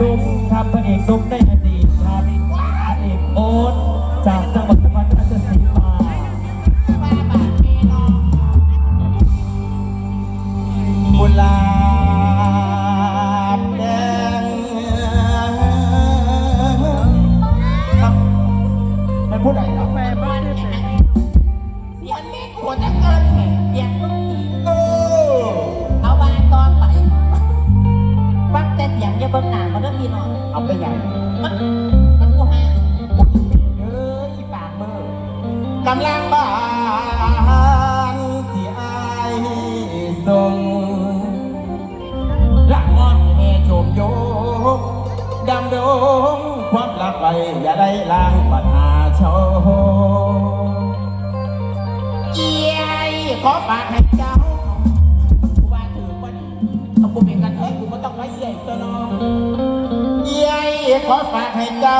นุ่มครับพระเอกนุ่มในอดีตครับพระเอกโอ๊ตจากจังหวัด มันมันกูหาเอ้ยปากมือกำลังบานที่อายส่งละงอนแห่โฉมโยกดำดงความรักไปอย่าได้ล้างปัญหาโชว์เอียยขอฝากให้เจ้า ขอฝากให้เจ้า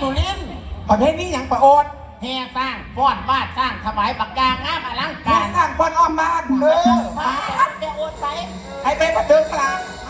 สุรินทร์ประเภทนี้อย่างประโอดแห่สร้างฟ้อนบ้านสร้างถวายปากกางามอลังกาการรสร้างคนอ้อมบ้านเออมาเดี๋ยวโอนไปให้เป็นประเดิมกลางเ